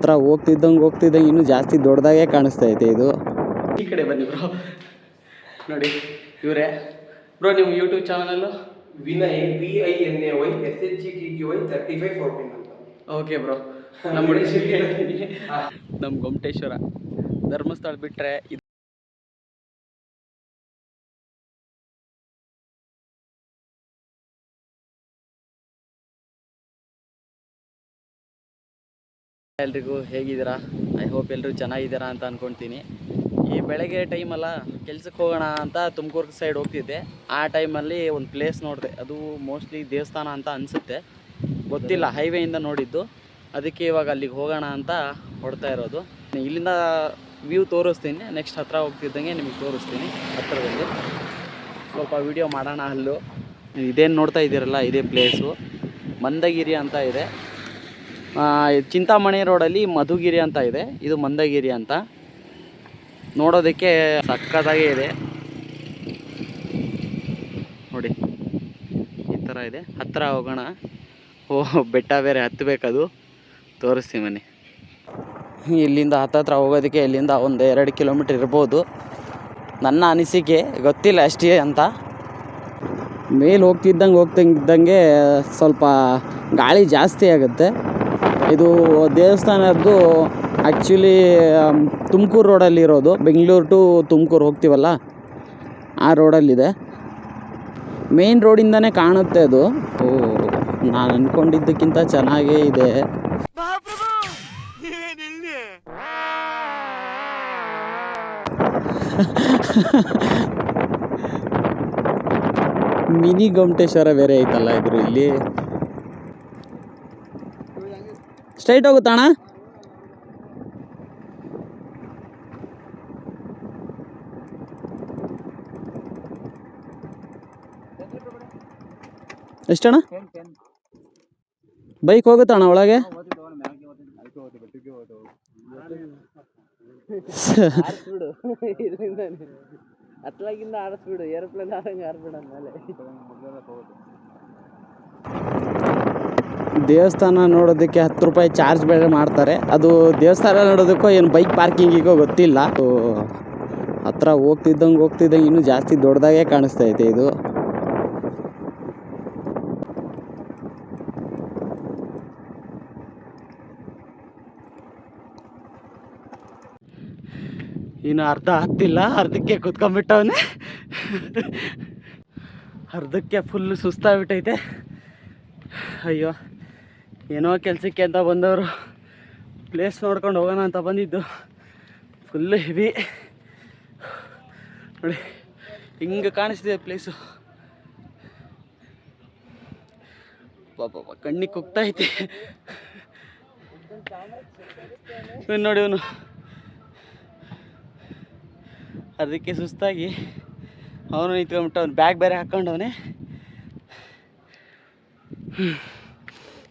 ಹತ್ರ ಹೋಗ್ತಿದ್ದಂಗೆ ಹೋಗ್ತಿದ್ದಂಗೆ ಇನ್ನೂ ಜಾಸ್ತಿ ದೊಡ್ಡದಾಗೆ ಕಾಣಿಸ್ತೈತೆ ಇದು. ಈ ಕಡೆ ಬನ್ನಿ ಬ್ರೋ. ನೋಡಿ ಇವರೇ. ಬ್ರೋ ನಿಮ್ಮ YouTube ಚಾನಲಲ್ಲು Vinay V I N A Y S H G T T Y thirty five fourteen ಅಂತ. Okay bro. ನಮ್ಮ ನಮ್ಮ ಗೊಮಟೇಶ್ವರ. ಧರ್ಮಸ್ಥಳ ಬಿಟ್ಟರೆ ಎಲ್ರಿಗೂ ಹೇಗಿದ್ದೀರಾ? ಐ ಹೋಪ್ ಎಲ್ಲರೂ ಚೆನ್ನಾಗಿದ್ದೀರಾ ಅಂತ ಅಂದ್ಕೊಳ್ತೀನಿ ಈ ಬೆಳಗ್ಗೆ ಟೈಮಲ್ಲ ಕೆಲ್ಸಕ್ಕೆ ಹೋಗೋಣ ಅಂತ ತುಮಕೂರು ಸೈಡ್ ಹೋಗ್ತಿದ್ದೆ. ಆ ಟೈಮಲ್ಲಿ ಒಂದು ಪ್ಲೇಸ್ ನೋಡಿದೆ. ಅದು ಮೋಸ್ಟ್ಲಿ ದೇವಸ್ಥಾನ ಅಂತ ಅನಿಸುತ್ತೆ. ಗೊತ್ತಿಲ್ಲ ಹೈವೇಯಿಂದ ನೋಡಿದ್ದು. ಅದಕ್ಕೆ ಇವಾಗ ಅಲ್ಲಿಗೆ ಹೋಗೋಣ ಅಂತ ಹೊಡ್ತಾ ಇರೋದು. ಇಲ್ಲಿಂದ ವ್ಯೂ ತೋರಿಸ್ತೀನಿ. ನೆಕ್ಸ್ಟ್ ಹತ್ರ ಹೋಗ್ತಿದ್ದಂಗೆ ನಿಮಗೆ ತೋರಿಸ್ತೀನಿ ಹತ್ತಿರದಲ್ಲಿ ಸ್ವಲ್ಪ ವಿಡಿಯೋ ಮಾಡೋಣ ಅಲ್ಲೂ. ಇದೇನು ನೋಡ್ತಾ ಇದ್ದೀರಲ್ಲ, ಇದೇ ಪ್ಲೇಸು ಮಂದಗಿರಿ ಅಂತ ಇದೆ. ಚಿಂತಾಮಣಿ ರೋಡಲ್ಲಿ ಮಧುಗಿರಿ ಅಂತ ಇದೆ. ಇದು ಮಂದಗಿರಿ ಅಂತ. ನೋಡೋದಕ್ಕೆ ಸಕ್ಕತ್ತಾಗೇ ಇದೆ. ನೋಡಿ, ಈ ಥರ ಇದೆ. ಹತ್ತಿರ ಹೋಗೋಣ. ಓ, ಬೆಟ್ಟ ಬೇರೆ ಹತ್ತಬೇಕದು ತೋರಿಸ್ತೀವಿ ಮನೆ ಇಲ್ಲಿಂದ ಹತ್ತತ್ರ ಹೋಗೋದಕ್ಕೆ ಇಲ್ಲಿಂದ ಒಂದು ಎರಡು ಕಿಲೋಮೀಟ್ರ್ ಇರ್ಬೋದು. ನನ್ನ ಅನಿಸಿಕೆ ಗೊತ್ತಿಲ್ಲ ಅಷ್ಟೇ ಅಂತ. ಮೇಲೆ ಹೋಗ್ತಿದ್ದಂಗೆ ಹೋಗ್ತಿದ್ದಂಗೆ ಸ್ವಲ್ಪ ಗಾಳಿ ಜಾಸ್ತಿ ಆಗುತ್ತೆ. ಇದು ದೇವಸ್ಥಾನದ್ದು ಆ್ಯಕ್ಚುಲಿ ತುಮಕೂರು ರೋಡಲ್ಲಿ ಇರೋದು. ಬೆಂಗಳೂರು ಟು ತುಮಕೂರು ಹೋಗ್ತೀವಲ್ಲ? ಆ ರೋಡಲ್ಲಿದೆ. ಮೇನ್ ರೋಡಿಂದನೇ ಕಾಣುತ್ತೆ ಅದು. ಓ ನಾನು ಅಂದ್ಕೊಂಡಿದ್ದಕ್ಕಿಂತ ಚೆನ್ನಾಗೇ ಇದೆ. ಮಿನಿ ಗೊಮಟೇಶ್ವರ ಬೇರೆ ಐತಲ್ಲ ಇದ್ರು ಇಲ್ಲಿ ಸ್ಟ್ರೈಟ್ ಹೋಗುತ್ತಣ್ಣ ಎಷ್ಟಣ್ಣ? ಬೈಕ್ ಹೋಗುತ್ತಾ ಹೋಗುತ್ತಣ್ಣ ಒಳಗೆ? ಹತ್ತಲಾಗಿಂದ ಆರಿಸ್ಬಿಡು ಏರೋಪ್ಲೇನ್ ಆಡಂಗೆ ಆರ್ಬಿಡ ಮೇಲೆ ದೇವಸ್ಥಾನ ನೋಡೋದಕ್ಕೆ ಹತ್ತು ರೂಪಾಯಿ ಚಾರ್ಜ್ ಬೇರೆ ಮಾಡ್ತಾರೆ. ಅದು ದೇವಸ್ಥಾನ ನೋಡೋದಕ್ಕೋ ಏನು ಬೈಕ್ ಪಾರ್ಕಿಂಗಿಗೋ ಗೊತ್ತಿಲ್ಲ. ಹತ್ರ ಹೋಗ್ತಿದ್ದಂಗೆ ಹೋಗ್ತಿದ್ದಂಗೆ ಇನ್ನೂ ಜಾಸ್ತಿ ದೊಡ್ಡದಾಗೆ ಕಾಣಿಸ್ತೈತೆ ಇದು ಇನ್ನು ಅರ್ಧ ಹತ್ತಿಲ್ಲ. ಅರ್ಧಕ್ಕೆ ಕುತ್ಕೊಂಡ್ಬಿಟ್ಟವನೆ. ಅರ್ಧಕ್ಕೆ ಫುಲ್ ಸುಸ್ತಾಗ್ಬಿಟ್ಟೈತೆ. ಅಯ್ಯೋ. ಏನೋ ಕೆಲಸಕ್ಕೆ ಅಂತ ಬಂದವರು. ಪ್ಲೇಸ್ ನೋಡ್ಕೊಂಡು ಹೋಗೋಣ ಅಂತ ಬಂದಿದ್ದು. ಫುಲ್ಲು ಹೆವಿ ನೋಡಿ, ಹಿಂಗೆ ಕಾಣಿಸ್ತಿದೆ ಪ್ಲೇಸು ಪಾಪ ಕಣ್ಣಿಗೆ ಕುಗ್ತಾ ಐತಿ. ಇವನು ನೋಡಿ ಇವನು. ಅದಕ್ಕೆ ಸುಸ್ತಾಗಿ ಅವನು ನಿಂತ್ಕೊಂಡ್ಬಿಟ್ಟು ಅವ್ನು ಬ್ಯಾಗ್ ಬೇರೆ ಹಾಕ್ಕೊಂಡವನೆ.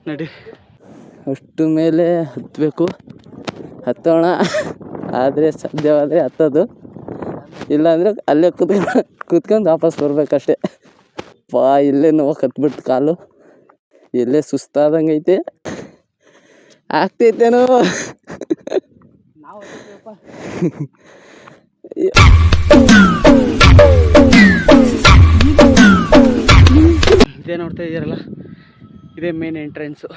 ನಡಿ. ಅಷ್ಟು ಮೇಲೆ ಹತ್ತಬೇಕು ಹತ್ತೋಣ. ಆದರೆ ಸಾಧ್ಯವಾದರೆ ಹತ್ತೋದು. ಇಲ್ಲಾಂದರೆ ಅಲ್ಲೇ ಕೂತ್ಕೊಂಡು ಕೂತ್ಕೊಂಡು ವಾಪಸ್ ಬರಬೇಕಷ್ಟೆ. ಪಾ ಇಲ್ಲೇ ನೋವು ಹತ್ಬಿಟ್ಟು ಕಾಲು. ಎಲ್ಲೇ ಸುಸ್ತಾದಂಗೆ ಐತೆ. ಆಗ್ತೈತೇನೋ ಇದೇ ನೋಡ್ತಾ ಇದ್ದೀರಲ್ಲ? ಇದೇ ಮೇನ್ ಎಂಟ್ರೆನ್ಸು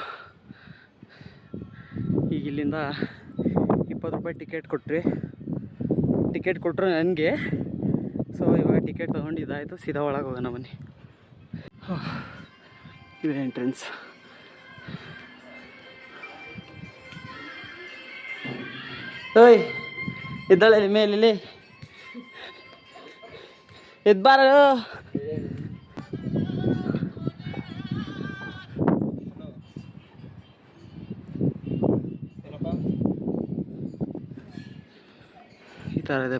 ಈಗ ಇಲ್ಲಿಂದ ಇಪ್ಪತ್ತು ರೂಪಾಯಿ ಟಿಕೆಟ್ ಕೊಟ್ರಿ. ಟಿಕೆಟ್ ಕೊಟ್ಟರು ನನಗೆ. ಸೊ ಇವಾಗ ಟಿಕೆಟ್ ತೊಗೊಂಡು ಇದಾಯಿತು ಸೀದಾ ಒಳಗೆ ಹೋಗೋಣ ಬನ್ನಿ. ಇದೇ ಎಂಟ್ರೆನ್ಸ್ ಓಯ್ ಇದ್ದಾಳೆ ಮೇಲೆ ಇಲ್ಲಿ ಎದ್ಬಾರ ಈ ಥರ ಇದೆ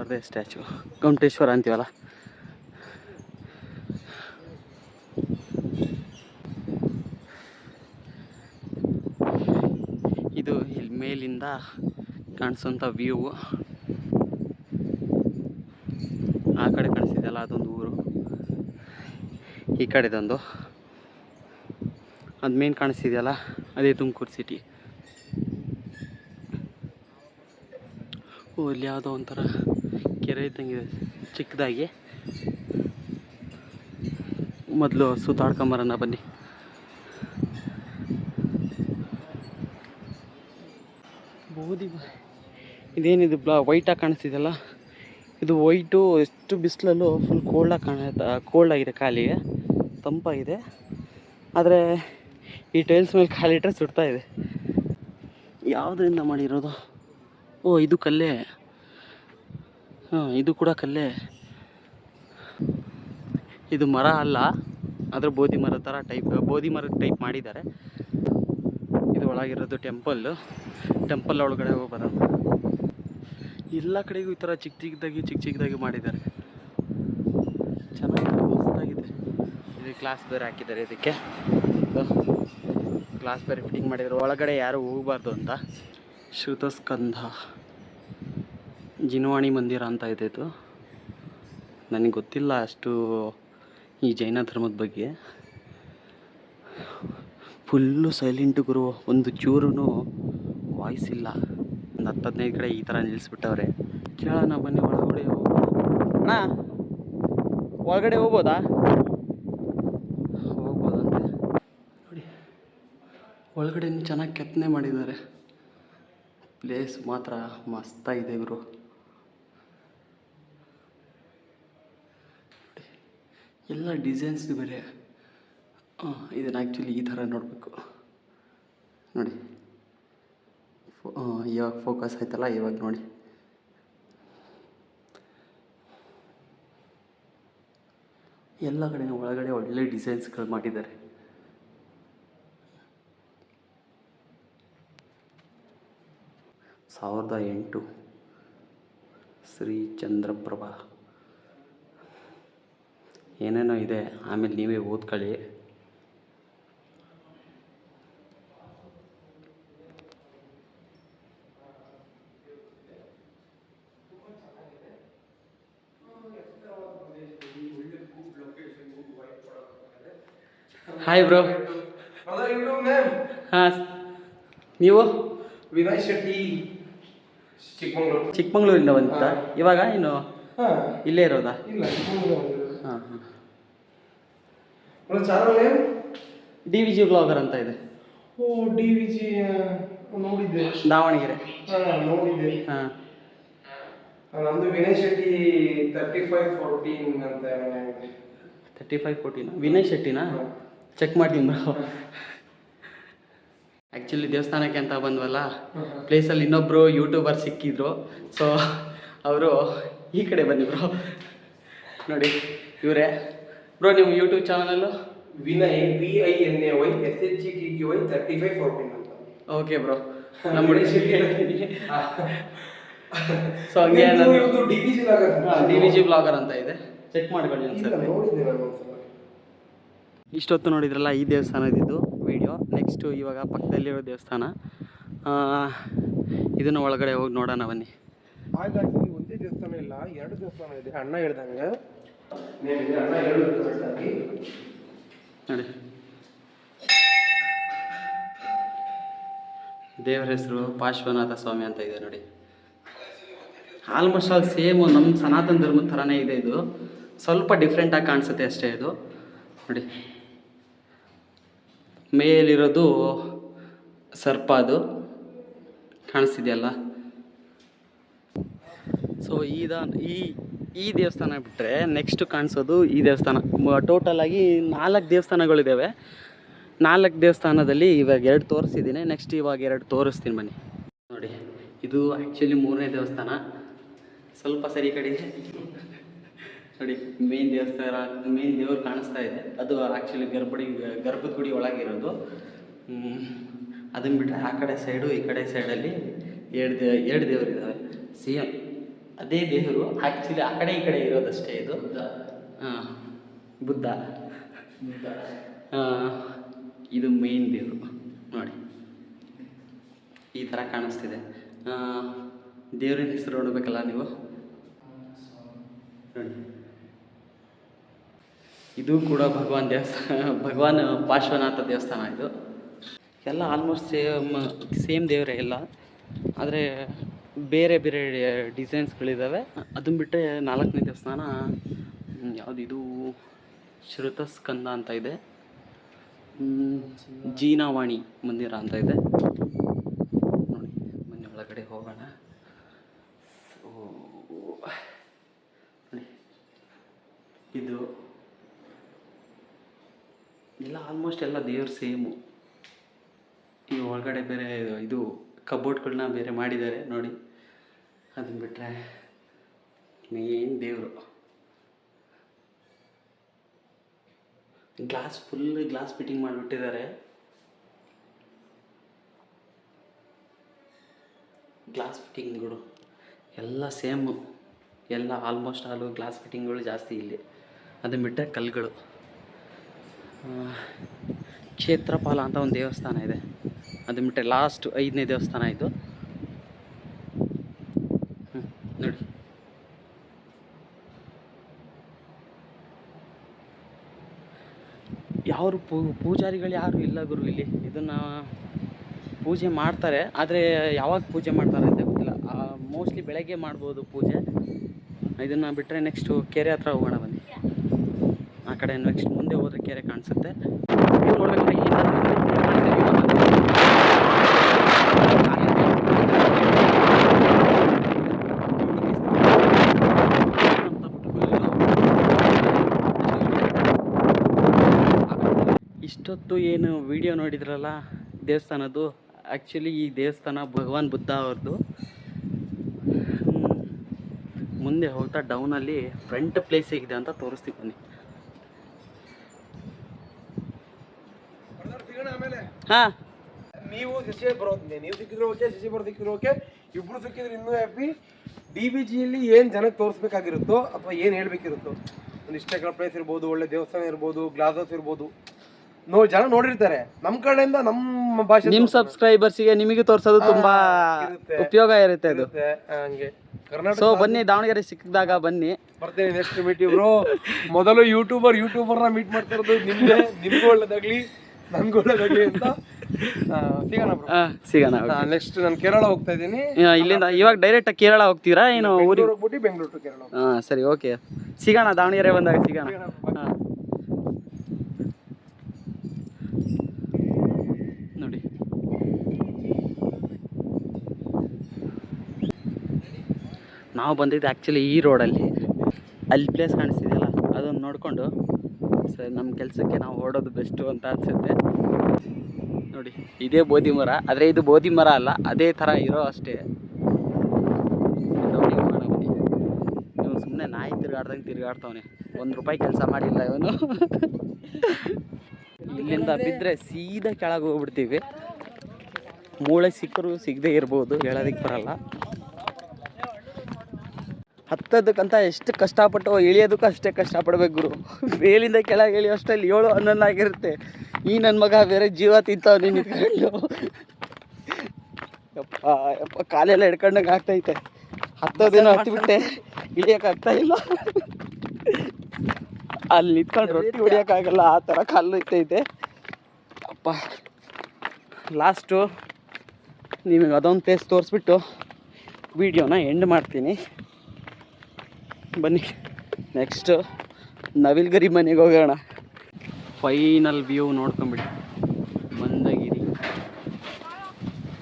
ಅವ್ರದ್ದೇ ಸ್ಟ್ಯಾಚು ಕಮಟೇಶ್ವರ ಅಂತೀವಲ್ಲ? ಇದು ಇಲ್ಲಿ ಮೇಲಿಂದ ಕಾಣಿಸೋಂಥ ವ್ಯೂ ಆ ಕಡೆ ಕಾಣಿಸ್ತಿದೆಯಲ್ಲ, ಅದೊಂದು ಊರು. ಈ ಕಡೆದೊಂದು. ಅದು ಮೇನ್ ಕಾಣಿಸ್ತಿದೆಯಲ್ಲ, ಅದೇ ತುಮಕೂರು ಸಿಟಿ ಓ, ಇಲ್ಲಿ ಯಾವುದೋ ಒಂಥರ ಕೆರೆ ಇದ್ದಂಗಿದೆ ಚಿಕ್ಕದಾಗಿ. ಮೊದಲು ಸುತ್ತಾಡ್ಕೊಂಬರೋಣ ಬನ್ನಿ. ಬೂದಿ ಇದೇನಿದು ಬ್ಲಾ ವೈಟಾಗಿ ಕಾಣಿಸ್ತಿದೆಯಲ್ಲ? ಇದು ವೈಟು ಎಷ್ಟು ಬಿಸಿಲಲ್ಲೂ ಫುಲ್ ಕೋಲ್ಡಾಗಿ ಕಾಣ ಕೋಲ್ಡ್ ಆಗಿದೆ ಕಾಲಿಗೆ ತಂಪಾಗಿದೆ. ಆದರೆ ಈ ಟೈಲ್ಸ್ ಮೇಲೆ ಕಾಲಿಟ್ಟರೆ ಸುಡ್ತಾ ಇದೆ. ಯಾವುದರಿಂದ ಮಾಡಿರೋದು? ಓ, ಇದು ಕಲ್ಲೇ. ಇದು ಕೂಡ ಕಲ್ಲೇ. ಇದು ಮರ ಅಲ್ಲ, ಆದರೆ ಬೋಧಿ ಮರ ಥರ ಟೈಪ್ ಬೋಧಿ ಮರದ ಟೈಪ್ ಮಾಡಿದ್ದಾರೆ. ಇದು ಒಳಗಿರೋದು ಟೆಂಪಲ್ಲು ಟೆಂಪಲ್ ಒಳಗಡೆ ಹೋಗಿ ಎಲ್ಲ ಕಡೆಗೂ ಈ ಥರ ಚಿಕ್ಕ ಚಿಕ್ಕದಾಗಿ ಚಿಕ್ಕ ಚಿಕ್ಕದಾಗಿ ಮಾಡಿದ್ದಾರೆ. ಚೆನ್ನಾಗಿದೆ ಮಸ್ತಾಗಿದೆ ಇದು ಗ್ಲಾಸ್ ಬೇರೆ ಹಾಕಿದ್ದಾರೆ ಇದಕ್ಕೆ. ಗ್ಲಾಸ್ ಬೇರೆ ಫಿಟ್ಟಿಂಗ್ ಮಾಡಿದ್ದಾರೆ. ಒಳಗಡೆ ಯಾರು ಹೋಗಬಾರ್ದು ಅಂತ. ಶ್ರುತಸ್ಕಂಧ ಜಿನವಾಣಿ ಮಂದಿರ ಅಂತ ಇದೆ ಇದು. ನನಗೆ ಗೊತ್ತಿಲ್ಲ ಅಷ್ಟು ಈ ಜೈನ ಧರ್ಮದ ಬಗ್ಗೆ. ಫುಲ್ಲು ಸೈಲೆಂಟ್ ಗುರು, ಒಂದು ಚೂರು ವಾಯ್ಸ್ ಇಲ್ಲ. ಒಂದು ಹತ್ತು ಹದಿನೈದು ಕಡೆ ಈ ಥರ ನಿಲ್ಲಿಸ್ಬಿಟ್ಟವ್ರೆ ಕೇಳೋಣ, ಬನ್ನಿ, ಒಳಗಡೆ ಅಣ್ಣ, ಒಳಗಡೆ ಹೋಗ್ಬೋದಾ? ಹೋಗ್ಬೋದಂತೆ. ನೋಡಿ, ಒಳಗಡೆ ಚೆನ್ನಾಗಿ ಕೆತ್ತನೆ ಮಾಡಿದ್ದಾರೆ. ಪ್ಲೇಸ್ ಮಾತ್ರ ಮಸ್ತಾಗಿದೆ ಗುರು. ಎಲ್ಲ ಡಿಸೈನ್ಸ್ ಬೇರೆ. ಇದನ್ನು ಆ್ಯಕ್ಚುಲಿ ಈ ಥರ ನೋಡಬೇಕು. ನೋಡಿ. ಇವಾಗ ಫೋಕಸ್ ಆಯ್ತಲ್ಲ, ಇವಾಗ ನೋಡಿ. ಎಲ್ಲ ಕಡೆ ಒಳಗಡೆ ಒಳ್ಳೆ ಡಿಸೈನ್ಸ್ಗಳು ಮಾಡಿದ್ದಾರೆ. ಸಾವಿರದ ಎಂಟು ಶ್ರೀ ಚಂದ್ರಪ್ರಭಾ ಏನೇನೋ ಇದೆ ಆಮೇಲೆ ನೀವೇ ಓದ್ಕೊಳ್ಳಿ. Hi bro. ಹಾಂ ನೀವು? ವಿನಯ್ ಶೆಟ್ಟಿ ಚಿಕ್ಕಮಂಗ್ಳೂರು. ಚಿಕ್ಕಮಂಗ್ಳೂರಿಂದ ಬಂದಿದ್ದ? ಇವಾಗ ಇನ್ನು ಇಲ್ಲೇ ಇರೋದಾ? ಹಾಂ ಹಾಂ. Channel name? D V G blogger ಅಂತ ಇದೆ. ಓ ಡಿ ವಿ ಜಿ ನೋಡಿದ್ದೆ. ದಾವಣಗೆರೆ. ಹಾ ನೋಡಿದ್ದೆ. ಹಾಂ. ಆ, ನಮ್ದು Vinay Shetty thirty five fourteen ಅಂತ. ತರ್ಟಿ ಫೈವ್ ಫೋರ್ಟಿನ ವಿನಯ್ ಶೆಟ್ಟಿನಾ? ಚೆಕ್ ಮಾಡ್ತೀನಿ ಬ್ರೋ ಆ್ಯಕ್ಚುಲಿ ದೇವಸ್ಥಾನಕ್ಕೆ ಅಂತ ಬಂದ್ವಲ್ಲ? ಪ್ಲೇಸಲ್ಲಿ ಇನ್ನೊಬ್ಬರು ಯೂಟ್ಯೂಬರ್ ಸಿಕ್ಕಿದ್ರು. ಸೊ ಅವರು ಈ ಕಡೆ ಬಂದಿದ್ರು ಬ್ರೋ ನೋಡಿ ಇವರೇ. ಬ್ರೋ ನಿಮ್ಮ YouTube ಚಾನಲಲ್ಲು Vinay V I N A Y S H G T T Y thirty five fourteen ಅಂತ. ಓಕೆ ಬ್ರೋ ನಮ್ಮ ಸೊ ಹಂಗೆ D V G D V G blogger ಅಂತ ಇದೆ. ಚೆಕ್ ಮಾಡ್ಕೊಳ್ಳಿ ಸರ್ ಅನ್ಸುತ್ತೆ ನೋಡಿದ್ದೆ ನಾನು ಇಷ್ಟೊತ್ತು ನೋಡಿದ್ರಲ್ಲ ಈ ದೇವಸ್ಥಾನದಿದ್ದು ವಿಡಿಯೋ ನೆಕ್ಸ್ಟು ಇವಾಗ ಪಕ್ಕದಲ್ಲಿರೋ ದೇವಸ್ಥಾನ. ಆ, ಇದನ್ನು ಒಳಗಡೆ ಹೋಗಿ ನೋಡೋಣ ಬನ್ನಿ. ಹಾಗಾಗಿ ಒಂದೇ ದೇವಸ್ಥಾನ ಇಲ್ಲ ಎರಡು ದೇವಸ್ಥಾನ ಇದೆ. ಅಣ್ಣ ಹೇಳ್ದಂಗೆ ನೋಡಿ. ದೇವರ ಹೆಸರು ಪಾರ್ಶ್ವನಾಥ ಸ್ವಾಮಿ ಅಂತ ಇದೆ ನೋಡಿ. ಆಲ್ಮೋಸ್ಟ್ ಆಲ್ ಸೇಮ್ ನಮ್ಮ ಸನಾತನ ಧರ್ಮದ ಥರನೇ ಇದೆ ಇದು. ಸ್ವಲ್ಪ ಡಿಫ್ರೆಂಟಾಗಿ ಕಾಣಿಸುತ್ತೆ ಅಷ್ಟೇ ಇದು. ನೋಡಿ. ಮೇಲಿರೋದು ಸರ್ಪ ಅದು. ಕಾಣಿಸ್ತಿದೆಯಲ್ಲ? ಸೊ ಈದ ಈ ಈ ದೇವಸ್ಥಾನ ಬಿಟ್ಟರೆ ನೆಕ್ಸ್ಟ್ ಕಾಣಿಸೋದು ಈ ದೇವಸ್ಥಾನ. ಟೋಟಲ್ ಆಗಿ ನಾಲ್ಕು ದೇವಸ್ಥಾನಗಳಿದ್ದಾವೆ ನಾಲ್ಕು ದೇವಸ್ಥಾನದಲ್ಲಿ ಇವಾಗ ಎರಡು ತೋರಿಸಿದ್ದೀನಿ ನೆಕ್ಸ್ಟ್ ಇವಾಗ ಎರಡು ತೋರಿಸ್ತೀನಿ ಬನ್ನಿ. ನೋಡಿ, ಇದು ಆ್ಯಕ್ಚುಲಿ ಮೂರನೇ ದೇವಸ್ಥಾನ. ಸ್ವಲ್ಪ ಸರಿ ಕಡೆ ನೋಡಿ ಮೇನ್ ದೇವಸ್ಥಾನ ಮೇನ್ ದೇವರು ಕಾಣಿಸ್ತಾ ಇದೆ. ಅದು ಆ್ಯಕ್ಚುಲಿ ಗರ್ಭಡಿ ಗರ್ಭದ ಗುಡಿ ಒಳಗಿರೋದು ಅದನ್ನು ಬಿಟ್ಟರೆ ಆ ಕಡೆ ಸೈಡು ಈ ಕಡೆ ಸೈಡಲ್ಲಿ ಎರಡು ದೇ ಎರಡು ದೇವರಿದ್ದಾವೆ ಸೇಮ್ ಅದೇ ದೇವರು ಆ್ಯಕ್ಚುಲಿ ಆ ಕಡೆ ಈ ಕಡೆ ಇರೋದಷ್ಟೇ ಇದು. ಹಾಂ ಬುದ್ಧ. ಇದು ಮೇನ್ ದೇವರು. ನೋಡಿ. ಈ ಥರ ಕಾಣಿಸ್ತಿದೆ. ದೇವ್ರಿನ ಹೆಸರು ನೋಡಬೇಕಲ್ಲ ನೀವು? ನೋಡಿ. ಇದು ಕೂಡ ಭಗವಾನ್ ದೇವಸ್ಥಾನ ಭಗವಾನ್ ಪಾರ್ಶ್ವನಾಥ ದೇವಸ್ಥಾನ ಇದು. ಎಲ್ಲ ಆಲ್ಮೋಸ್ಟ್ ಸೇಮ್ ಸೇಮ್ ದೇವರೇ ಎಲ್ಲ. ಆದರೆ ಬೇರೆ ಬೇರೆ ಡಿಸೈನ್ಸ್ಗಳಿದ್ದಾವೆ ಅದನ್ನ ಬಿಟ್ಟರೆ ನಾಲ್ಕನೇ ದೇವಸ್ಥಾನ ಯಾವುದಿದು? ಶ್ರುತಸ್ಕಂದ ಅಂತ ಇದೆ. ಜೀನಾವಾಣಿ ಮಂದಿರ ಅಂತ ಇದೆ. ನೋಡಿ ಮನೆ ಒಳಗಡೆ ಹೋಗೋಣ. ಇದು ಎಲ್ಲ ಆಲ್ಮೋಸ್ಟ್ ಎಲ್ಲ ದೇವ್ರು ಸೇಮು. ಈ ಒಳಗಡೆ ಬೇರೆ ಇದು ಕಬೋರ್ಡ್ಗಳನ್ನ ಬೇರೆ ಮಾಡಿದ್ದಾರೆ ನೋಡಿ. ಅದನ್ನ ಬಿಟ್ಟರೆ ಮೇನ್ ದೇವರು. ಗ್ಲಾಸ್ ಫುಲ್ ಗ್ಲಾಸ್ ಫಿಟ್ಟಿಂಗ್ ಮಾಡಿಬಿಟ್ಟಿದ್ದಾರೆ. ಗ್ಲಾಸ್ ಫಿಟ್ಟಿಂಗ್ಗಳು ಎಲ್ಲ ಸೇಮು. ಎಲ್ಲ ಆಲ್ಮೋಸ್ಟ್ ಆಲು ಗ್ಲಾಸ್ ಫಿಟ್ಟಿಂಗ್ಗಳು ಜಾಸ್ತಿ ಇಲ್ಲಿ. ಅದನ್ನ ಬಿಟ್ಟರೆ ಕಲ್ಲುಗಳು. ಕ್ಷೇತ್ರಪಾಲ ಅಂತ ಒಂದು ದೇವಸ್ಥಾನ ಇದೆ. ಅದು ಬಿಟ್ಟರೆ ಲಾಸ್ಟ್ ಐದನೇ ದೇವಸ್ಥಾನ ಇದು. ನೋಡಿ. ಯಾರು ಪೂ, ಪೂಜಾರಿಗಳು ಯಾರು ಇಲ್ಲ ಗುರು ಇಲ್ಲಿ. ಇದನ್ನು ಪೂಜೆ ಮಾಡ್ತಾರೆ, ಆದರೆ ಯಾವಾಗ ಪೂಜೆ ಮಾಡ್ತಾರೆ ಅಂತ ಗೊತ್ತಿಲ್ಲ. ಮೋಸ್ಟ್ಲಿ ಬೆಳಗ್ಗೆ ಮಾಡ್ಬೋದು ಪೂಜೆ. ಇದನ್ನು ಬಿಟ್ಟರೆ ನೆಕ್ಸ್ಟು ಕೆರೆ ಹತ್ರ ಹೋಗೋಣ ಬನ್ನಿ. ಆ ಕಡೆ ನೆಕ್ಸ್ಟ್ ಮುಂದೆ ಹೋದರೆ ಕೆರೆ ಕಾಣಿಸುತ್ತೆ. ನೋಡ್ಬೇಕಂದ್ರೆ ಇಷ್ಟೊತ್ತು ಏನು ವಿಡಿಯೋ ನೋಡಿದ್ರಲ್ಲ? ದೇವಸ್ಥಾನದ್ದು. ಆ್ಯಕ್ಚುಲಿ ಈ ದೇವಸ್ಥಾನ ಭಗವಾನ್ ಬುದ್ಧ ಅವ್ರದ್ದು. ಮುಂದೆ ಹೋಗ್ತಾ ಡೌನಲ್ಲಿ ಫ್ರಂಟ್ ಪ್ಲೇಸ್ ಹೇಗಿದೆ ಅಂತ ತೋರಿಸ್ತೀವಿ ಬನ್ನಿ. ಹಾಂ. ನೀವು ಸಿಸಿ ಬರೋದು ನೀವು ಸಿಕ್ಕಿದ್ರು ಓಕೆ ಶಶಿ ಬರೋ ಓಕೆ ಇಬ್ರು ಸಿಕ್ಕಿದ್ರೆ ಇನ್ನೂ ಹ್ಯಾಪಿ ಡಿ ಬಿ ಜಿಯಲ್ಲಿ ಏನು ಜನಕ್ಕೆ ತೋರಿಸ್ಬೇಕಾಗಿರುತ್ತೋ ಅಥವಾ ಏನು ಹೇಳಬೇಕಿರುತ್ತೋ. ಒಂದು ಇಷ್ಟಗಳ ಪ್ಲೇಸ್ ಇರ್ಬೋದು, ಒಳ್ಳೆ ದೇವಸ್ಥಾನ ಇರ್ಬೋದು ಗ್ಲಾಸಸ್ ಇರ್ಬೋದು. ನೋ ಜನ ನೋಡಿರ್ತಾರೆ. ನಮ್ಮ ಕಡೆಯಿಂದ ನಮ್ಮ ಭಾಷೆ ನಿಮ್ಮ ಸಬ್ಸ್ಕ್ರೈಬರ್ಸಿಗೆ ನಿಮಗೆ ತೋರಿಸೋದು ತುಂಬಾ ಇರುತ್ತೆ. ಉಪಯೋಗ ಇರುತ್ತೆ ಅದು. ಹಂಗೆ. ಕರ್ನಾಟಕ ಸೊ ಬನ್ನಿ ದಾವಣಗೆರೆ ಸಿಕ್ಕಿದಾಗ ಬನ್ನಿ. ಬರ್ತೀನಿ ನೆಕ್ಸ್ಟ್ ಮೀಟ್ ಇಬ್ರು ಮೊದಲು ಯೂಟ್ಯೂಬರ್ ಯೂಟ್ಯೂಬರ್ನ ಮೀಟ್ ಮಾಡ್ತಾ ಇರೋದು ನಿಮ್ಗೆ ನಿಮ್ಗೂ ಒಳ್ಳೇದಾಗ್ಲಿ ನನ್ಗೂ ಒಳ್ಳೇದಾಗ್ಲಿ ಅಂತ. ಆ, ಸಿಗೋಣ. ಆ, ಸಿಗೋಣ ನೆಕ್ಸ್ಟ್ ನಾನು ಕೇರಳ ಹೋಗ್ತಾ ಇದ್ದೀನಿ. ಆ, ಇಲ್ಲಿಂದ ಇವಾಗ ಡೈರೆಕ್ಟ್ ಕೇರಳ ಹೋಗ್ತೀರಾ? ಏನು ಊರಿಗೆ? ಬೆಂಗಳೂರು ಹೋಗ್ಬಿಟ್ಟು ಬೆಂಗಳೂರು ಟು ಕೇರಳ ಹಾಂ ಸರಿ ಓಕೆ ಸಿಗೋಣ ದಾವಣಗೆರೆ ಬಂದಾಗ ಸಿಗೋಣ. ಹಾಂ ನೋಡಿ ನಾವು ಬಂದಿದ್ದು ಆ್ಯಕ್ಚುಲಿ ಈ ರೋಡಲ್ಲಿ ಅಲ್ಲಿ. ಪ್ಲೇಸ್ ಕಾಣಿಸ್ತಿದೆಯಲ್ಲ? ಅದನ್ನು ನೋಡಿಕೊಂಡು. ಸರ್ ನಮ್ಮ ಕೆಲಸಕ್ಕೆ ನಾವು ಓಡೋದು ಬೆಸ್ಟು ಅಂತ ಅನಿಸುತ್ತೆ. ನೋಡಿ, ಇದೇ ಬೋಧಿ ಮರ. ಆದರೆ ಇದು ಬೋಧಿ ಮರ ಅಲ್ಲ, ಅದೇ ಥರ ಇರೋ ಅಷ್ಟೇ. ಇವನು ಸುಮ್ಮನೆ ನಾಯಿ ತಿರುಗಾಡ್ದಂಗೆ ತಿರುಗಾಡ್ತವನೆ. ಒಂದು ರೂಪಾಯಿ ಕೆಲಸ ಮಾಡಿಲ್ಲ ಇವನು. ಇಲ್ಲಿಂದ ಬಿದ್ದರೆ ಸೀದಾ ಕೆಳಗೆ ಹೋಗ್ಬಿಡ್ತೀವಿ. ಮೂಳೆ ಸಿಕ್ಕರೂ ಸಿಗದೆ ಇರ್ಬೋದು ಹೇಳೋದಕ್ಕೆ ಬರಲ್ಲ. ಹತ್ತೋದಕ್ಕಂತ ಎಷ್ಟು ಕಷ್ಟಪಟ್ಟು ಇಳಿಯೋದಕ್ಕೂ ಅಷ್ಟೇ ಕಷ್ಟಪಡ್ಬೇಕು ಗುರು. ಮೇಲಿಂದ ಕೆಳಗೆ ಇಳಿಯೋ ಅಷ್ಟಲ್ಲಿ ಏಳು ಹನ್ನೊಂದು ಆಗಿರುತ್ತೆ. ಈ ನನ್ನ ಮಗ ಬೇರೆ ಜೀವ ತಿಂತಾವ ನಿಂತ್ಕೊಂಡು ಯಪ್ಪ ಯಪ್ಪ, ಕಾಲೆಲ್ಲ ಹಿಡ್ಕೊಂಡಂಗೆ ಆಗ್ತೈತೆ. ಹತ್ತೋದೇನೋ ಹತ್ತಿಬಿಟ್ಟೆ ಇಳಿಯೋಕ್ಕಾಗ್ತಾ ಇಲ್ಲ. ಅಲ್ಲಿ ನಿಂತ್ಕೊಂಡು ರೊಟ್ಟಿ ಹೊಡಿಯೋಕ್ಕಾಗಲ್ಲ, ಆ ಥರ ಕಾಲು ಇತ್ತೈತೆ ಅಪ್ಪ ಲಾಸ್ಟು ನಿಮಗೆ ಅದೊಂದು ಪ್ಲೇಸ್ ತೋರಿಸ್ಬಿಟ್ಟು ವಿಡಿಯೋನ ಎಂಡ್ ಮಾಡ್ತೀನಿ. ಬನ್ನಿ. ನೆಕ್ಸ್ಟು ನವಿಲ್ಗರಿ ಮನೆಗೆ ಹೋಗೋಣ. ಫೈನಲ್ ವ್ಯೂ ನೋಡ್ಕೊಂಬಿಡಿ. ಮಂದಗಿರಿ.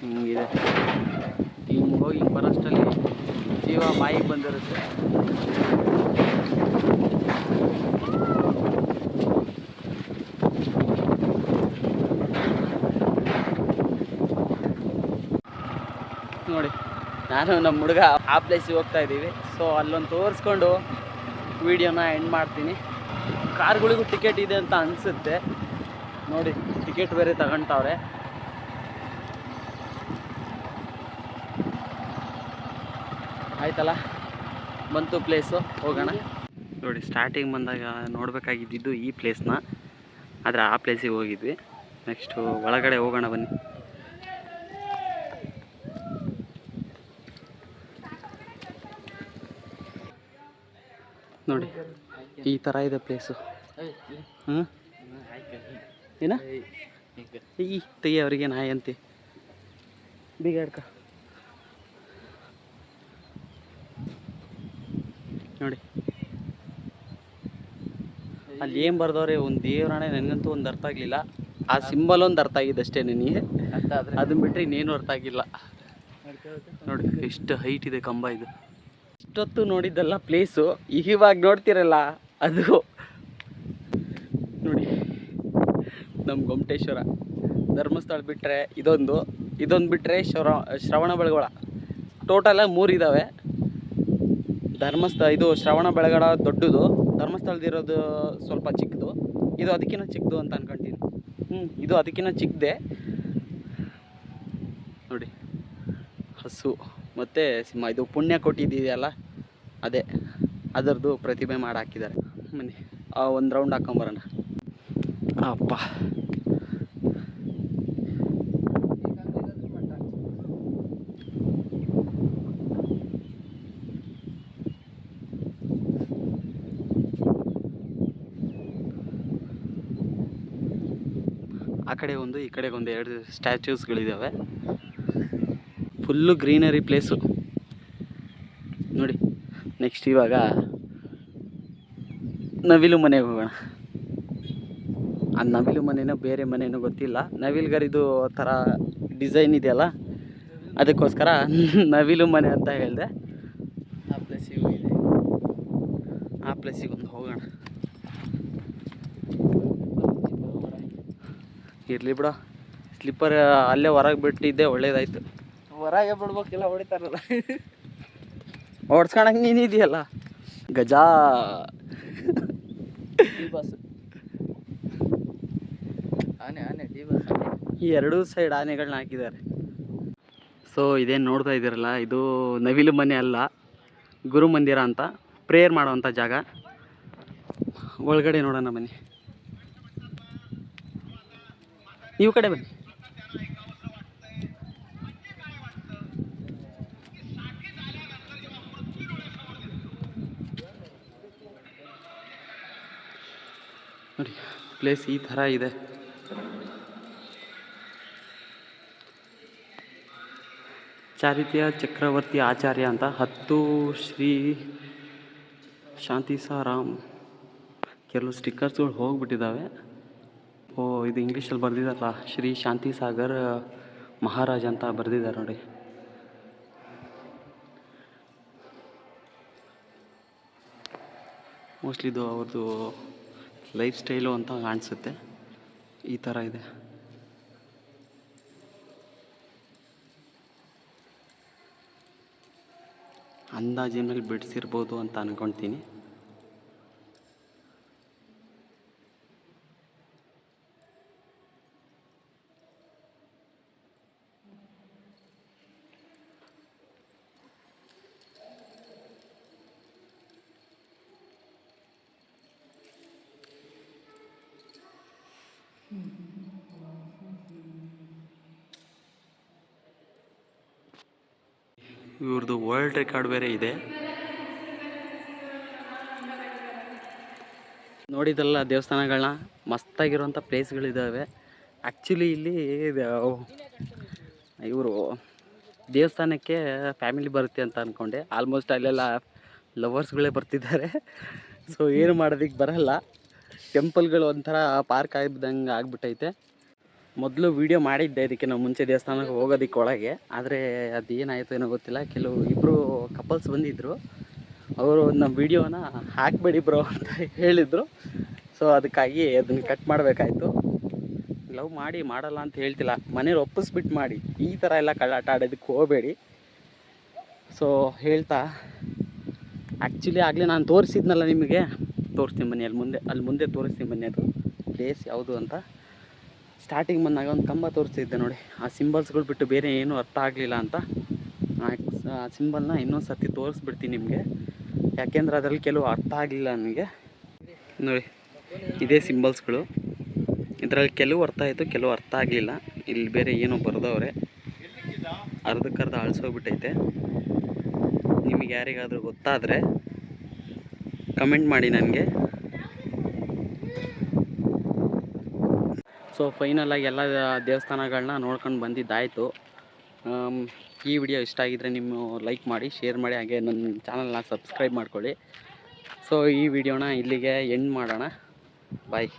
ಹಿಂಗಿದೆ. ಹಿಂಗೆ ಹೋಗಿ ಬರೋಷ್ಟಲ್ಲಿ ಜೀವ ಬಾಯಿಗೆ ಬಂದಿರುತ್ತೆ ನೋಡಿ ನಾನು ನಮ್ಮ ಹುಡುಗ ಆ ಪ್ಲೇಸಿಗೆ ಹೋಗ್ತಾ ಇದ್ದೀವಿ. ಸೊ ಅಲ್ಲೊಂದು ತೋರಿಸ್ಕೊಂಡು ವಿಡಿಯೋನ ಎಂಡ್ ಮಾಡ್ತೀನಿ. ಕಾರ್ಗಳಿಗೂ ಟಿಕೆಟ್ ಇದೆ ಅಂತ ಅನಿಸುತ್ತೆ. ನೋಡಿ ಟಿಕೆಟ್ ಬೇರೆ ತಗೊಳ್ತಾವ್ರೆ ಆಯ್ತಲ್ಲ? ಬಂತು ಪ್ಲೇಸು ಹೋಗೋಣ. ನೋಡಿ ಸ್ಟಾರ್ಟಿಂಗ್ ಬಂದಾಗ ನೋಡಬೇಕಾಗಿದ್ದು ಈ ಪ್ಲೇಸ್ನ ಆದರೆ ಆ ಪ್ಲೇಸಿಗೆ ಹೋಗಿದ್ವಿ. ನೆಕ್ಸ್ಟು ಒಳಗಡೆ ಹೋಗೋಣ ಬನ್ನಿ. ನೋಡಿ. ಈ ಥರ ಇದೆ ಪ್ಲೇಸು ಹ್ಞೂ ಏನ? ಈ ತೆಗಿ ಅವರಿಗೆ ನಾಯಿ ಅಂತೆ. ಬೀಗ ಹಿಡ್ಕ. ನೋಡಿ. ಅಲ್ಲಿ ಏನು ಬರ್ದವ್ರೆ ಒಂದು ದೇವ್ರಾಣೆ ನನಗಂತೂ ಒಂದು ಅರ್ಥ ಆಗಲಿಲ್ಲ. ಆ ಸಿಂಬಲ್ ಒಂದು ಅರ್ಥ ಆಗಿದೆ ಅಷ್ಟೇ ನನಗೆ. ಅದನ್ನ ಬಿಟ್ಟರೆ ಇನ್ನೇನು ಅರ್ಥ ಆಗಿಲ್ಲ. ನೋಡಿ ಎಷ್ಟು ಹೈಟ್ ಇದೆ ಕಂಬ ಇದು. ಇಷ್ಟೊತ್ತು ನೋಡಿದ್ದಲ್ಲ ಪ್ಲೇಸು ಇವಾಗ ನೋಡ್ತಿರಲ್ಲ, ಅದು. ನೋಡಿ ನಮ್ಮ ಗೊಮಟೇಶ್ವರ. ಧರ್ಮಸ್ಥಳ ಬಿಟ್ಟರೆ ಇದೊಂದು. ಇದೊಂದು ಬಿಟ್ಟರೆ ಶ್ರವ, ಶ್ರವಣ ಬೆಳಗೊಳ. ಟೋಟಲಾಗಿ ಮೂರು ಇದ್ದಾವೆ ಧರ್ಮಸ್ಥಳ, ಇದು ಶ್ರವಣ ಬೆಳಗಡ ದೊಡ್ಡದು. ಧರ್ಮಸ್ಥಳದಿರೋದು ಸ್ವಲ್ಪ ಚಿಕ್ಕದು ಇದು ಅದಕ್ಕಿಂತ ಚಿಕ್ಕದು ಅಂತ ಅನ್ಕೊಂತೀನಿ. ಹ್ಞೂ ಇದು ಅದಕ್ಕಿಂತ ಚಿಕ್ಕದೆ ನೋಡಿ, ಹಸು. ಮತ್ತು ಸಿಂಹ, ಇದು ಪುಣ್ಯ ಕೊಟ್ಟಿದೆಯಲ್ಲ ಅದೇ ಅದರದ್ದು ಪ್ರತಿಮೆ ಮಾಡಿ ಹಾಕಿದ್ದಾರೆ ಮನೆ ಒಂದು ರೌಂಡ್ ಹಾಕೊಂಬರೋಣ. ಅಪ್ಪ. ಆ ಕಡೆ ಒಂದು ಈ ಕಡೆಗೆ ಒಂದು ಎರಡು ಸ್ಟ್ಯಾಚ್ಯೂಸ್ಗಳಿದ್ದಾವೆ ಫುಲ್ಲು ಗ್ರೀನರಿ ಪ್ಲೇಸು ನೋಡಿ. ನೆಕ್ಸ್ಟ್ ಇವಾಗ ನವಿಲು ಮನೆಗೆ ಹೋಗೋಣ. ಆ ನವಿಲು ಮನೆನೋ ಬೇರೆ ಮನೆನೋ ಗೊತ್ತಿಲ್ಲ. ನವಿಲ್ಗರಿದು ಥರ ಡಿಸೈನ್ ಇದೆಯಲ್ಲ ಅದಕ್ಕೋಸ್ಕರ ನವಿಲು ಮನೆ ಅಂತ ಹೇಳಿದೆ. ಆ ಪ್ಲೇಸಿಗೆ ಹೋಗಿದೆ ಆ ಪ್ಲೇಸಿಗೆ ಒಂದು ಹೋಗೋಣ. ಇರಲಿ ಬಿಡ. ಸ್ಲಿಪ್ಪರ್ ಅಲ್ಲೇ ಹೊರಗೆ ಬಿಟ್ಟಿದ್ದೆ ಒಳ್ಳೇದಾಯ್ತು. ಹೊರಗೆ ಬಿಡ್ಬೇಕಿಲ್ಲ ಹೊಡಿತಾರಲ್ಲ. ಓಡಿಸ್ಕೊಳಕ್ಕೆ ನೀನು ಇದೆಯಲ್ಲ? ಗಜಾ. ಬಸ್. ಆನೆ ಆನೆ ಡಿ ಬಸ್. ಈ ಎರಡೂ ಸೈಡ್ ಆನೆಗಳನ್ನ ಹಾಕಿದ್ದಾರೆ. ಸೊ ಇದೇನು ನೋಡ್ತಾ ಇದ್ದೀರಲ್ಲ ಇದು ನವಿಲು ಮನೆ ಅಲ್ಲ ಗುರು ಮಂದಿರ ಅಂತ ಪ್ರೇಯರ್ ಮಾಡುವಂಥ ಜಾಗ. ಒಳಗಡೆ ನೋಡೋಣ ಬನ್ನಿ ನೀವು ಕಡೆ ಬನ್ನಿ ನೋಡಿ ಪ್ಲೇಸ್ ಈ ಥರ ಇದೆ. ಚಾರಿತ್ಯ ಚಕ್ರವರ್ತಿ ಆಚಾರ್ಯ ಅಂತ. ಹತ್ತು ಶ್ರೀ ಶಾಂತಿ ಸಾರಾಮ್. ಕೆಲವು ಸ್ಟಿಕ್ಕರ್ಸ್ಗಳು ಹೋಗ್ಬಿಟ್ಟಿದ್ದಾವೆ. ಓ, ಇದು ಇಂಗ್ಲೀಷಲ್ಲಿ ಬರೆದಿದ್ದಾರಲ್ಲ, ಶ್ರೀ ಶಾಂತಿ ಸಾಗರ್ ಮಹಾರಾಜ ಅಂತ ಬರೆದಿದ್ದಾರೆ ನೋಡಿ. ಮೋಸ್ಟ್ಲಿ ಇದು ಅವ್ರದ್ದು ಲೈಫ್ ಸ್ಟೈಲು ಅಂತ ಕಾಣಿಸುತ್ತೆ. ಈ ಥರ ಇದೆ. ಅಂದಾಜಿನ ಮೇಲೆ ಬಿಡಿಸಿರ್ಬೋದು ಅಂತ ಅನ್ಕೊಳ್ತೀನಿ ಇವ್ರದ್ದು ವರ್ಲ್ಡ್ ರೆಕಾರ್ಡ್ ಬೇರೆ ಇದೆ. ನೋಡಿದಲ್ಲ ದೇವಸ್ಥಾನಗಳನ್ನ ಮಸ್ತಾಗಿರುವಂಥ ಪ್ಲೇಸ್ಗಳಿದ್ದಾವೆ ಆ್ಯಕ್ಚುಲಿ ಇಲ್ಲಿ ಇವರು ದೇವಸ್ಥಾನಕ್ಕೆ ಫ್ಯಾಮಿಲಿ ಬರುತ್ತೆ ಅಂತ ಅಂದ್ಕೊಂಡೆ ಆಲ್ಮೋಸ್ಟ್ ಅಲ್ಲೆಲ್ಲ ಲವರ್ಸ್ಗಳೇ ಬರ್ತಿದ್ದಾರೆ. ಸೊ ಏನು ಮಾಡೋದಕ್ಕೆ ಬರಲ್ಲ. ಟೆಂಪಲ್ಗಳು ಒಂಥರ ಪಾರ್ಕ್ ಆಗಿದ್ದಂಗೆ ಆಗ್ಬಿಟ್ಟೈತೆ. ಮೊದಲು ವೀಡಿಯೋ ಮಾಡಿದ್ದೆ ಇದಕ್ಕೆ ನಾವು ಮುಂಚೆ ದೇವಸ್ಥಾನಕ್ಕೆ ಹೋಗೋದಕ್ಕೆ ಒಳಗೆ. ಆದರೆ ಅದು ಏನಾಯಿತು ಏನೋ ಗೊತ್ತಿಲ್ಲ. ಕೆಲವು ಇಬ್ಬರು ಕಪಲ್ಸ್ ಬಂದಿದ್ದರು ಅವರು ನಮ್ಮ ವೀಡಿಯೋನ ಹಾಕಬೇಡಿ ಬ್ರೋ ಅಂತ ಹೇಳಿದರು. ಸೊ ಅದಕ್ಕಾಗಿ ಅದನ್ನು ಕಟ್ ಮಾಡಬೇಕಾಯ್ತು. ಲವ್ ಮಾಡಿ, ಮಾಡಲ್ಲ ಅಂತ ಹೇಳ್ತಿಲ್ಲ. ಮನೇಲಿ ಒಪ್ಪಿಸ್ಬಿಟ್ಟು ಮಾಡಿ. ಈ ಥರ ಎಲ್ಲ ಕಳ್ಳಾಟ ಆಡೋದಕ್ಕೆ ಹೋಗಬೇಡಿ. ಸೊ ಹೇಳ್ತಾ. ಆ್ಯಕ್ಚುಲಿ ಆಗಲೇ ನಾನು ತೋರಿಸಿದ್ನಲ್ಲ ನಿಮಗೆ. ತೋರಿಸ್ತೀನಿ ಬನ್ನಿ, ಅಲ್ಲಿ ಮುಂದೆ ಅಲ್ಲಿ ಮುಂದೆ ತೋರಿಸ್ತೀನಿ ಬನ್ನಿ ಅದು ಪ್ಲೇಸ್ ಯಾವುದು ಅಂತ. ಸ್ಟಾರ್ಟಿಂಗ್ ಬಂದಾಗ ಒಂದು ಕಂಬ ತೋರಿಸ್ತಿದ್ದೆ ನೋಡಿ. ಆ ಸಿಂಬಲ್ಸ್ಗಳು ಬಿಟ್ಟು ಬೇರೆ ಏನೂ ಅರ್ಥ ಆಗಲಿಲ್ಲ ಅಂತ. ಆ ಸಿಂಬಲ್ನ ಇನ್ನೊಂದು ಸರ್ತಿ ತೋರಿಸ್ಬಿಡ್ತೀನಿ ನಿಮಗೆ. ಯಾಕೆಂದ್ರೆ ಅದರಲ್ಲಿ ಕೆಲವು ಅರ್ಥ ಆಗಲಿಲ್ಲ ನನಗೆ. ನೋಡಿ, ಇದೇ ಸಿಂಬಲ್ಸ್ಗಳು ಇದರಲ್ಲಿ ಕೆಲವು ಅರ್ಥ ಆಯಿತು, ಕೆಲವು ಅರ್ಥ ಆಗಲಿಲ್ಲ. ಇಲ್ಲಿ ಬೇರೆ ಏನೋ ಬರೆದವ್ರೆ. ಅರ್ಧಕ್ಕರ್ಧ ಅಳಿಸೋಗ್ಬಿಟ್ಟೈತೆ. ನಿಮಗೆ ಯಾರಿಗಾದರೂ ಗೊತ್ತಾದರೆ ಕಮೆಂಟ್ ಮಾಡಿ ನನಗೆ. ಸೊ ಫೈನಲಾಗಿ ಎಲ್ಲ ದೇವಸ್ಥಾನಗಳನ್ನ ನೋಡ್ಕೊಂಡು ಬಂದಿದ್ದಾಯಿತು. ಈ ವಿಡಿಯೋ ಇಷ್ಟ ಆಗಿದ್ದರೆ ನಿಮ್ಮ ಲೈಕ್ ಮಾಡಿ ಶೇರ್ ಮಾಡಿ, ಹಾಗೆ ನನ್ನ ಚಾನಲ್ನ ಸಬ್ಸ್ಕ್ರೈಬ್ ಮಾಡ್ಕೊಳ್ಳಿ. ಸೊ ಈ ವಿಡಿಯೋನ ಇಲ್ಲಿಗೆ ಎಂಡ್ ಮಾಡೋಣ. ಬಾಯ್